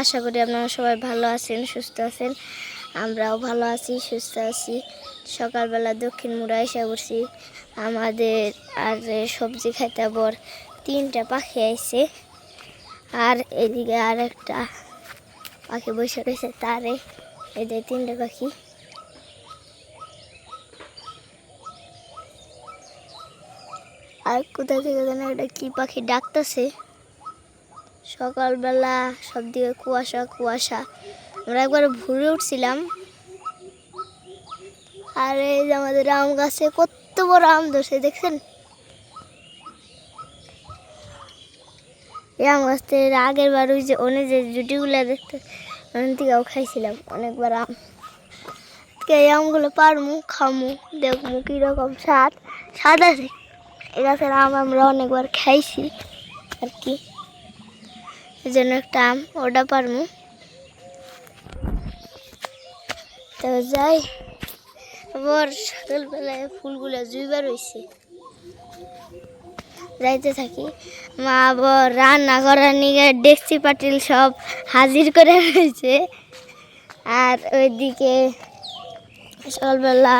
আশা করি আপনারা সবাই ভালো আছেন, সুস্থ আছেন। আমরাও ভালো আছি, সুস্থ আছি। সকালবেলা দক্ষিণ মুড়া এসে করছি আমাদের আর সবজি খাইতে বর তিনটা পাখি আইছে। আর এদিকে আর একটা পাখি বসে রয়েছে, তারে। এদের তিনটা পাখি। আর কোথা থেকে যেন একটা কি পাখি ডাকতেছে। সকালবেলা সব দিকে কুয়াশা কুয়াশা। আমরা একবার ভুলে উঠছিলাম। আর এই যে আমাদের আম গাছে কত বড় আম ধরছে, দেখছেন? এই আম গাছ থেকে আগের বার ওই যে অনেক যে জুটিগুলো দেখতে, ওখান থেকেও খাইছিলাম অনেকবার আম। এই আমগুলো পারমু, খামু দেখব কীরকম স্বাদ। স্বাদ আছে। এই গাছের আম আমরা অনেকবার খাইছি, আর কি। জন্য একটা আম ওটা পারমু। তো যাই, আবার সকালবেলায় ফুলগুলো জুইবার হয়েছে যাইতে থাকি। মা আবার রান্না করার নিয়ে ডেকচি পাটিল সব হাজির করে রয়েছে আর ওইদিকে সকালবেলা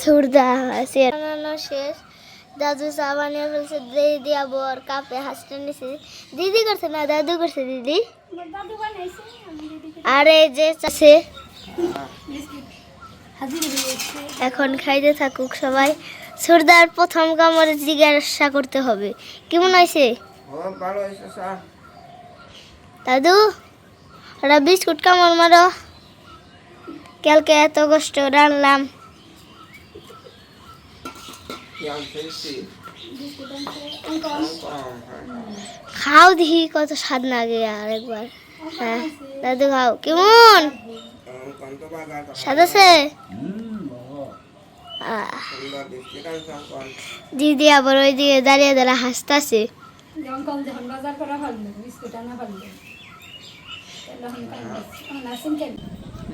সুরদা আছে। শেষ। দাদু চা বানিয়ে ফেলছে দিদি আবার কাপে হাসতে নিছে। দিদি করছে না দাদু করছে দিদি? আর এই যে চাষে এখন খাইতে থাকুক সবাই। সুরদার প্রথম কামড়ে জিজ্ঞাসা করতে হবে। কেমন হয়েছে দাদু ওরা বিস্কুট কামড় মারো কালকে এত কষ্ট খেয়েছি খাও দেখি কত স্বাদ লাগে আর একবার। হ্যাঁ দাদু খাও। কেমন? স্বাদ আছে? দিদি আবার ওই দিকে দাঁড়িয়ে দাঁড়িয়ে হাসতেছে।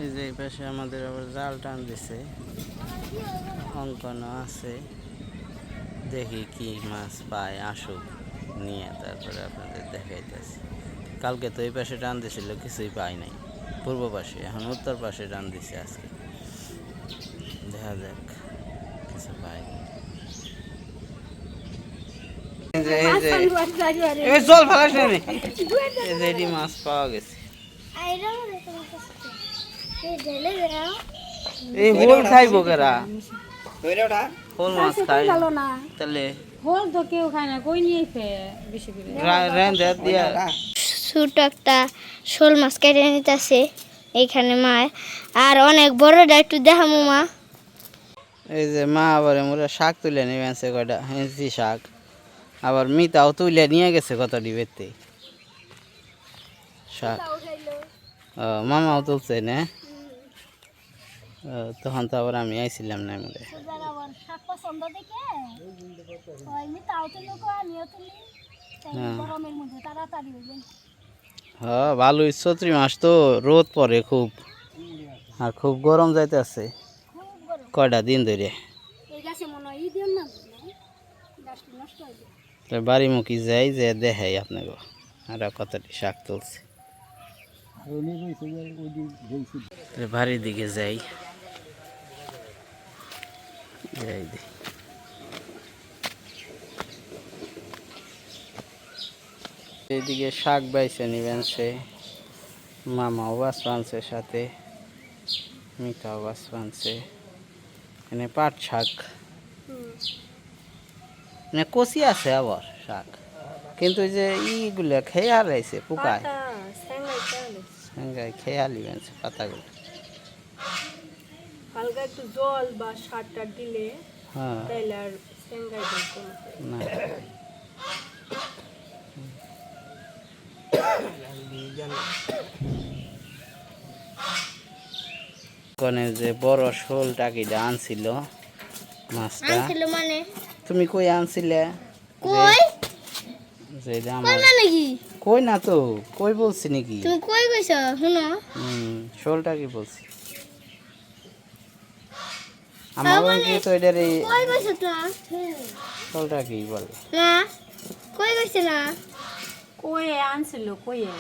এই যে পাশে আমাদের আবার জাল টান দিছে। অঙ্কনও আছে। দেখি কি মাছ পায় আসুক নিয়ে তারপরে আপনাদের দেখাইতেছি। কালকে তো এই পাশে টান দিছিল কিছুই পাই নাই। পূর্ব পাশে এখন উত্তর পাশে টান দিছে আজকে। দেখা যাক কিছু পাই জল ফেলাস না এই মাছ পাওয়া গেছে। এই হোল খাইবো কেরা? হোল মাছ খাই ভালো না। তাহলে হোল তো কেউ খায় না কই নিয়ে বেশি করে? দিয়া। ছোট একটা শোল মাছ কেটে নিতেছে এইখানে মা আর অনেক বড়টা একটু দেখামু মা। এই যে মা আবার মোরা শাক তুলে নিয়ে আনছে কয়টা? হেঁচি শাক। আবার মিতাও তুলে নিয়ে গেছে কত ডিবেতে শাক। ও মামাও তুলছে না? তখন তো আবার আমি আইছিলাম না তুলি হ্যাঁ। হ্যাঁ ভালোই চৈত্রি মাস তো রোদ পড়ে খুব আর খুব গরম যাইতেছে কয়টা দিন ধরে? এই গাছে মনে ই দিও না গাছটি নষ্ট যায়। তো বাড়ি মুখি যাই যে দেখাই আপনাকে। আর কতটি শাক তুলছে। বাড়ির দিকে যাই। যাই দেখি। এইদিকে শাক বাইছে নিবেন সে মামাও বাস পানছে সাথে মিঠাও বাস পানছে এখানে পাট শাক। মানে কচি আছে আবার শাক। কিন্তু যে ইগুলো খেয়ে হারাইছে পোকায়। সঙ্গে খেয়ে পাতাগুলো। হালকা একটু জল বা সার টার দিলে হ্যাঁ। তাইলে আর না। কনে যে বড় শোল টাকিটা আনছিল মাছটা? আনছিল মানে? তুমি কই আনছিলে? কই? যে কই আমার না নাকি কই না তো কই বলছি নাকি? তুমি কই কইছ? শুনো। হুম শোলটা কি বলছি? আমার কি তো এটার এই কই কইছ তো? শোলটা কি বলে? না কই কইছ না আনছিল কইয়ে।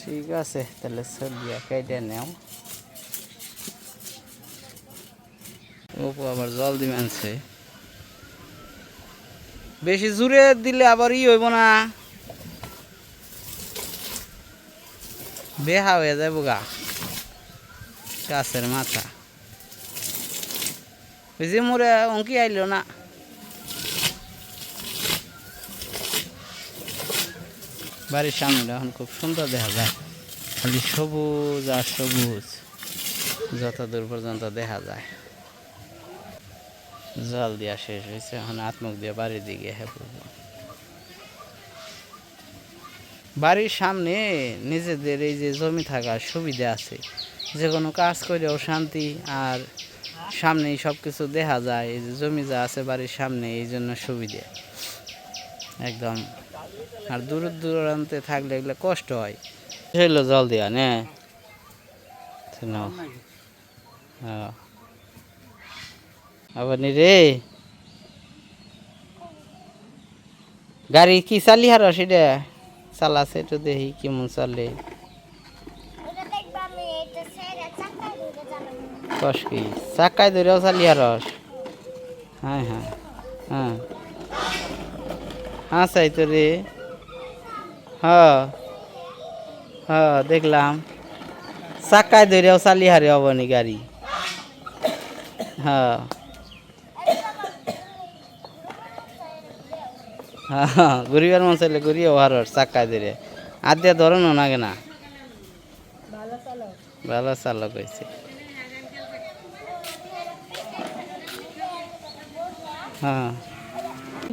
ঠিক আছে তাহলে সবজিয়া কেটে নেও। ওপো আবার জল দিবে আনছে। বেশি জোরে দিলে আবার ই হইব না। বেহা হয়ে যাব গা। গাছের মাথা। যে মোরে অঙ্কি আইলো না। বাড়ির সামনে এখন খুব সুন্দর দেখা যায়। খালি সবুজ আর সবুজ, যত দূর পর্যন্ত দেখা যায়। জল দিয়া শেষ হয়েছে, এখন আত্মক দিয়ে বাড়ির দিকে হ্যাঁ বাড়ির সামনে নিজেদের এই যে জমি থাকার সুবিধা আছে যে কোনো কাজ করেও শান্তি আর সামনেই সব কিছু দেখা যায়, এই যে জমি যা আছে বাড়ির সামনে, এই জন্য সুবিধে। একদম। আর দূর দূরান্তে থাকলে এগুলো কষ্ট হয়। হইল জল দেওয়া নে। হ্যাঁ। আবার নি রে। গাড়ি কি চালি হার সেটা চালাছে একটু দেখি কেমন চলে ওটা দেখবা আমি এটা ছেড়ে চাকা দিতে কষ কি? চাকায় ধরেও চালি হারস হ্যাঁ হ্যাঁ হ্যাঁ। হ্যাঁ চাই তো রে হ্যাঁ হ্যাঁ দেখলাম চাকায় ধরেও চালি হারে হবনি গাড়ি। হ্যাঁ হ্যাঁ ঘুরিবার মন চাইলে ঘুরিয়ে হারস চাকায় ধরে। আর দিয়ে ধরনো না। কেনা ভালো চালক হয়েছে হ্যাঁ।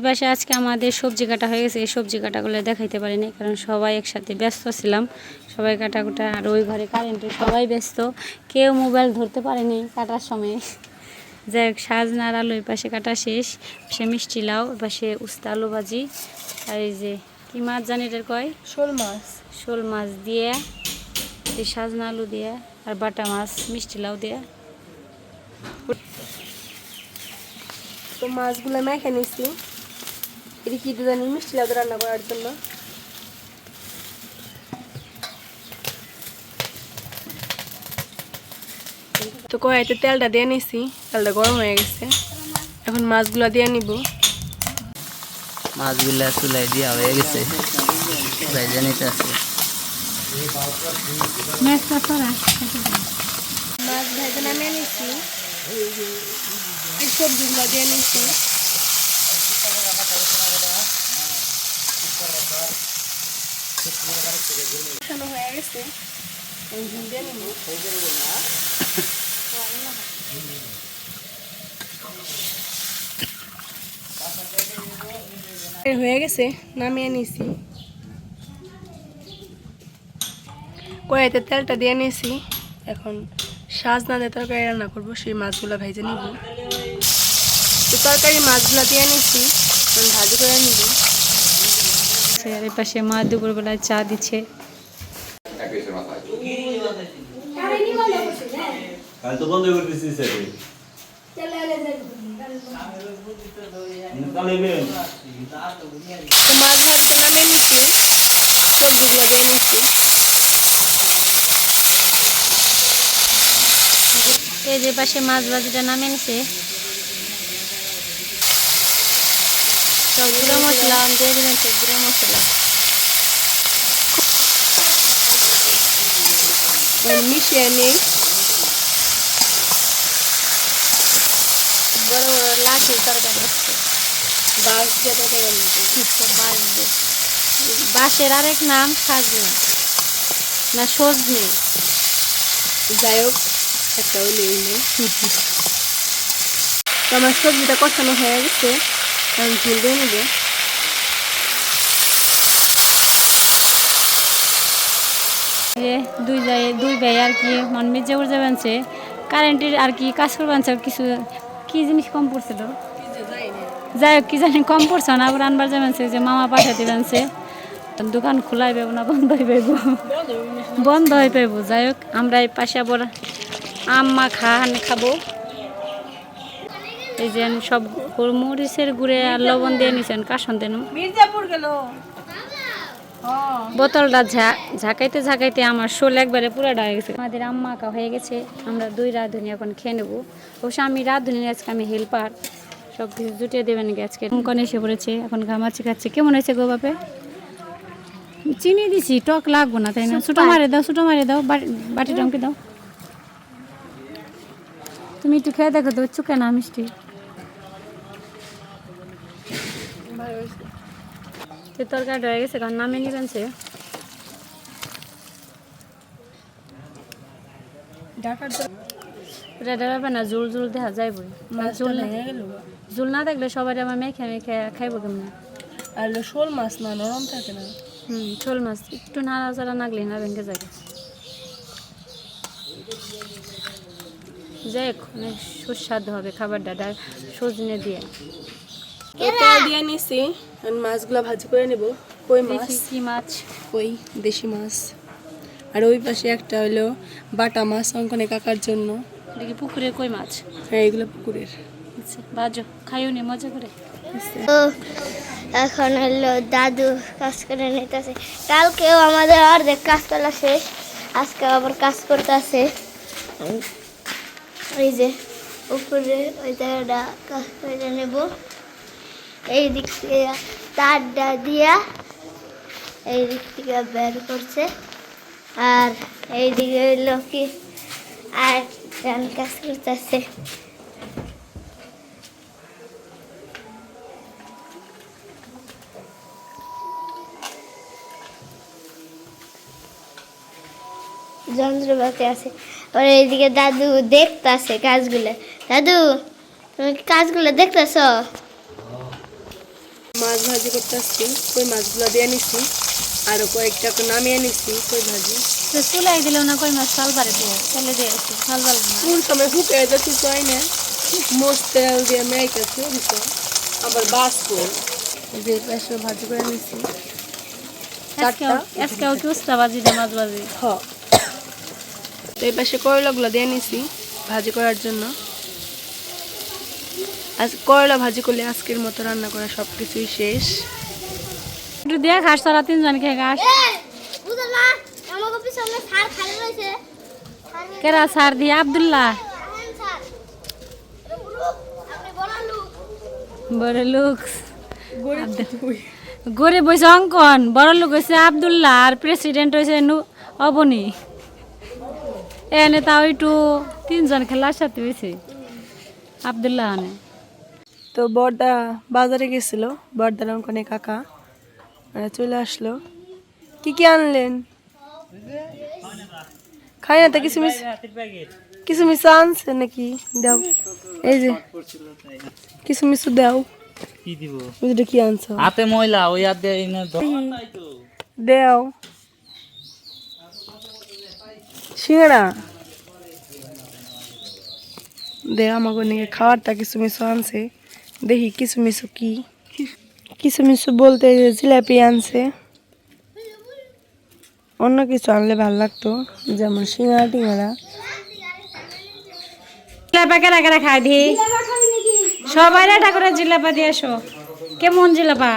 পাশে আজকে আমাদের সবজি কাটা হয়ে গেছে এই সবজি কাটাগুলো দেখাইতে পারিনি কারণ সবাই একসাথে ব্যস্ত ছিলাম। সবাই কাটা কুটা আর ওই ঘরে কারেন্টে সবাই ব্যস্ত কেউ মোবাইল ধরতে পারেনি কাটার সময়। যাই হোক সাজনার আলু ওই পাশে কাটা শেষ সে মিষ্টি লাউ পাশে উস্তা আলু ভাজি আর এই যে কি মাছ জানি এটার কয়? শোল মাছ। শোল মাছ দিয়ে সাজনা আলু দিয়ে আর বাটা মাছ মিষ্টি লাউ দিয়ে। তো মাছগুলো মেখে নিছি। এটা কি জানি মিষ্টি লাউ রান্না করার জন্য। তো কড়াইতে তেলটা দিয়ে নিছি তেলটা গরম হয়ে গেছে। এখন মাছগুলো দিয়ে নিব। মাছগুলা চুলাই দিয়া হয়ে গেছে। ভাইজা নিতে আছে মাছ ভেজে নামিয়ে নিছি। সবজিগুলো দিয়ে কষানো হয়ে গেছে। হয়ে নামিয়ে নিছি। কড়াইতে তেলটা দিয়ে নিয়েছি এখন সাজনা দিয়ে তরকারি রান্না করব, সেই মাছগুলো ভেজে নিব। তো তরকারি মাছগুলো দিয়ে এখন ভাজি করে নিব। আর পাশে মা দুপুরবেলায় চা দিচ্ছে। মাছ নিচ্ছি সবজিগুলো দিয়ে নিচ্ছি এই যে পাশে মাছ ভাজিটা নামে নিছে। সব গুঁড়ো মশলা দিয়ে দিবেন সব গুঁড়ো মশলা মিশিয়ে নিই বড় বড় লাঠির তরকারি হচ্ছে বাস দিয়ে তরকারি বাঁশ দিয়ে বাঁশের আরেক নাম সাজনা না সজনে যাই হোক একটা হলে নেই তো আমার সবজিটা কষানো হয়ে গেছে ঝুল দিয়ে নেব দুই যাই দুই ভাই আর কি, মন মির্জা করে যাবেনছে কারেন্টের আর কি কাজ করবেনছে কিছু, কি জিনিস কম পড়ছিল যাই হোক, কি জানি কম পড়ছে না, আবার আনবার যাবেনছে যে মামা পাঠিয়ে দিবেনছে দোকান খোলাই পাবো না, বন্ধ হয়ে পাইব বন্ধ হয়ে পাইব যাই হোক আমরা এই পাশে আবার আম মা খা খাব। এই যে সব মরিচের গুঁড়ে আর লবণ দিয়ে নিছেন কাসন দেন মির্জাপুর গেল। বোতলটা ঝা- ঝাঁকাইতে ঝাঁকাইতে আমার শোল একবারে পুরাটা হয়ে গেছে। আমাদের আম্মা কা হয়ে গেছে আমরা দুই রাঁধুনি এখন খেয়ে নেব। অবশ্য আমি রাঁধুনি আজকে আমি হেল্পার সব কিছু জুটিয়ে দেবেন আজকে? অঙ্কন এসে পড়েছে এখন ঘামাচ্ছি খাচ্ছে। কেমন হয়েছে গো বাপে? চিনি দিছি টক লাগবো না তাই না? ছোটো মারে দাও ছোটো মারে দাও বাটি- টঙ্কি দাও। তুমি একটু খেয়ে দেখো তো চুকে না মিষ্টি? তো তরকারি হয়ে গেছে কারণ নামে নিবেন সে না জুল জুল দেখা যাইব জুল জুল না থাকলে সবাই আমার মেখে মেখে খাইবো কেমন আর শোল মাছ না নরম থাকে না হুম শোল মাছ একটু নাড়াচাড়া নাগলে না ভেঙে যায় যাই অনেক সুস্বাদু হবে খাবারটা সজনে দিয়ে তেল দিয়ে নিছি। এখন মাছগুলো ভাজি করে নেব। কই মাছ? কি মাছ? কই? দেশি মাছ। আর ওই পাশে একটা হলো বাটা মাছ অঙ্কনে কাকার জন্য। দেখি পুকুরে কই মাছ? হ্যাঁ এগুলো পুকুরের। আচ্ছা বাজো খাইও নি মজা করে। তো এখন হলো দাদু কাজ করে নিতেছে। কালকেও আমাদের অর্ধেক কাজ করা শেষ। আজকে আবার কাজ করতেছে। ওই যে উপরে ওই জায়গাটা কাজ করে নেব। এই দিক থেকে তারটা দিয়া এই দিক থেকে বের করছে। আর এই দিকে হইল আর জন কাজ করতেছে। যন্ত্রপাতি আছে। আর এইদিকে দাদু দেখতাছে কাজগুলো। দাদু, তুমি কাজগুলো দেখতেছ? মাছ ভাজি করতে আসছি কই মাছগুলো দিয়ে নিছি আরও কয়েকটা তো নামিয়ে নিছি কই ভাজি। তো চুলাই দিলেও না কই মাছ সাল পারে দিয়ে তেলে দিয়ে একটু সাল পারবে না কোন সময় শুকে যাচ্ছে চাই না মোস্ট তেল দিয়ে মেয়েকাছে দিছে আবার বাস কই যে পাশে ভাজি করে নিছি। আজকেও কি উস্তা বাজি দিয়ে মাছ বাজি হ। তো এই পাশে করলাগুলো দিয়ে নিছি ভাজি করার জন্য। আজ করলা ভাজি করলে আজকের মতো রান্না করা সব কিছুই শেষ। একটু দিয়ে খাস তোরা তিনজন খেয়ে রয়েছে। কেরা সার দিয়ে? আবদুল্লাহ। স্যার আপনি বলালু বড় লোক। গরিব হয়েছে অঙ্কন বড় লোক হয়েছে আবদুল্লাহ আর প্রেসিডেন্ট হয়েছে নু- অবনী। এনে তাও একটু তিনজন খেলার সাথে হয়েছে আবদুল্লাহ তো বড়দা বাজারে গেছিল। বড়দার অঙ্কনে কাকা ওরা চলে আসলো। কি কি আনলেন? খাই না তো কিছু মিস কিছু মিশু আনছে নাকি? দাও। এই যে কিছু মিশু দাও। কি দিব? বুঝলে কি আনছো? হাতে ময়লা ওই হাত দিয়ে দেও। সিঙ্গড়া দে আমাকে নিয়ে খাওয়ারটা কিছু মিশু আনছে। দেখি কিছু মিশু কি? কিছু মিশু বলতে জিলাপি আনছে। অন্য কিছু আনলে ভালো লাগতো যেমন সিঙ্গাড়া টিঙ্গাড়া জিলাপা কেরা কেরা খাই দি? সবাই করে জিলাপা দিয়ে আসো। কেমন জিলাপা?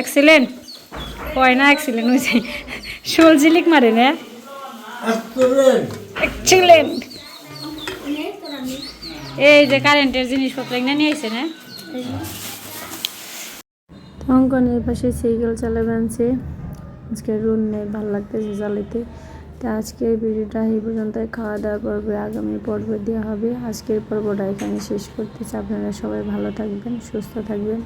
এক্সিলেন্ট কয় না এক্সিলেন্ট হয়েছে শোল জিলিক মারে না? এক্সিলেন্ট এই যে কারেন্টের জিনিসপত্র এখানে নিয়ে আসছে না? অঙ্কনের পাশে সাইকেল চালাবে আনছে। আজকে রুন নেই, ভালো লাগতেছে চালাইতে তো আজকের ভিডিওটা এই পর্যন্ত খাওয়া দাওয়া পর্বে আগামী পর্বে দেওয়া হবে। আজকের পর্বটা এখানে শেষ করতেছি। আপনারা সবাই ভালো থাকবেন, সুস্থ থাকবেন।